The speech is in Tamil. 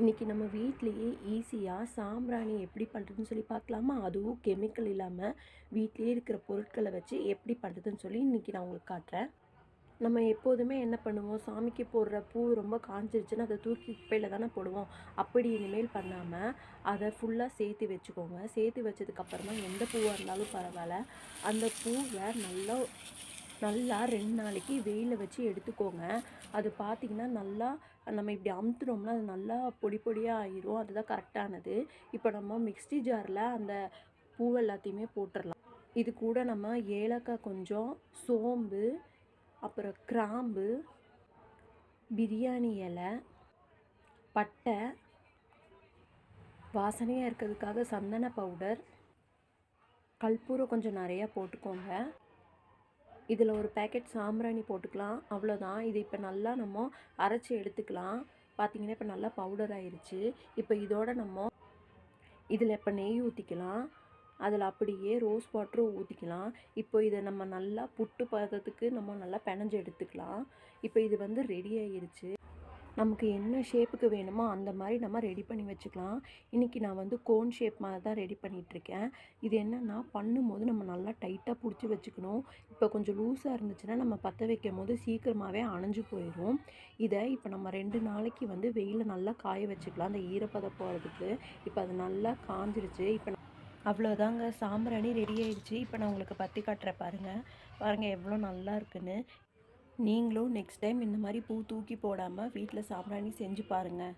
இன்றைக்கி நம்ம வீட்லேயே ஈஸியாக சாம்பிராணி எப்படி பண்ணுறதுன்னு சொல்லி பார்க்கலாமா? அதுவும் கெமிக்கல் இல்லாமல் வீட்லேயே இருக்கிற பொருட்களை வச்சு எப்படி பண்ணுறதுன்னு சொல்லி இன்றைக்கி நான் உங்களுக்கு காட்டுறேன். நம்ம எப்போதுமே என்ன பண்ணுவோம்? சாமிக்கு போடுற பூ ரொம்ப காஞ்சிருச்சுன்னா அதை தூக்கி குப்பையில் தானே போடுவோம். அப்படி இனிமேல் பண்ணாமல் அதை ஃபுல்லாக சேர்த்து வச்சுக்கோங்க. சேர்த்து வச்சதுக்கப்புறமா எந்த பூவாக இருந்தாலும் பரவாயில்ல. அந்த பூவை நல்லா நல்லா ரெண்டு நாளைக்கு வெயிலில் வச்சு எடுத்துக்கோங்க. அது பார்த்திங்கன்னா நல்லா நம்ம இப்படி அமுத்துனோம்னா அது நல்லா பொடி பொடியாக ஆயிரும். அதுதான் கரெக்டானது. இப்போ நம்ம மிக்ஸி ஜாரில் அந்த பூ எல்லாத்தையுமே போட்டுடலாம் இது கூட நம்ம ஏலக்காய் கொஞ்சம் சோம்பு அப்புறம் கிராம்பு பிரியாணி இலை பட்டை வாசனையாக இருக்கிறதுக்காக சந்தன பவுடர் கற்பூரம் கொஞ்சம் நிறையா போட்டுக்கோங்க. இதில் ஒரு பேக்கெட் சாம்பிராணி போட்டுக்கலாம். அவ்வளோதான் இது இப்போ நல்லா நம்ம அரைச்சி எடுத்துக்கலாம். பார்த்திங்கன்னா இப்போ நல்லா பவுடர் ஆயிடுச்சு இப்போ இதோட நம்ம இதில் இப்போ நெய் ஊற்றிக்கலாம் அதில் அப்படியே ரோஸ் வாட்டரும் ஊற்றிக்கலாம் இப்போ இதை நம்ம நல்லா புட்டு பதத்துக்கு நம்ம நல்லா பிணைஞ்சு எடுத்துக்கலாம். இப்போ இது வந்து ரெடி ஆயிடுச்சு நமக்கு என்ன ஷேப்புக்கு வேணுமோ அந்த மாதிரி நம்ம ரெடி பண்ணி வச்சுக்கலாம். இன்றைக்கி நான் வந்து கோன் ஷேப் மாதிரி தான் ரெடி பண்ணிகிட்ருக்கேன் இது என்னென்னா பண்ணும்போது நம்ம நல்லா டைட்டாக பிடிச்சி வச்சுக்கணும். இப்போ கொஞ்சம் லூஸாக இருந்துச்சுன்னா நம்ம பற்ற வைக்கும் போது சீக்கிரமாகவே அணைஞ்சு போயிடும். இதை இப்போ நம்ம ரெண்டு நாளைக்கு வந்து வெயிலில் நல்லா காய வச்சுக்கலாம். அந்த ஈரப்பதம் போகிறதுக்கு இப்போ அது நல்லா காஞ்சிருச்சு. இப்போ அவ்வளோதாங்க சாம்பிராணி ரெடி ஆயிடுச்சு. இப்போ நான் உங்களுக்கு பற்றி காட்டுறேன் பாருங்கள் பாருங்கள் எவ்வளோ நல்லா இருக்குன்னு. நீங்களும் நெக்ஸ்ட் டைம் இந்த மாதிரி பூ தூக்கி போடாமல் வீட்டில் சாம்பிராணி செஞ்சு பாருங்கள்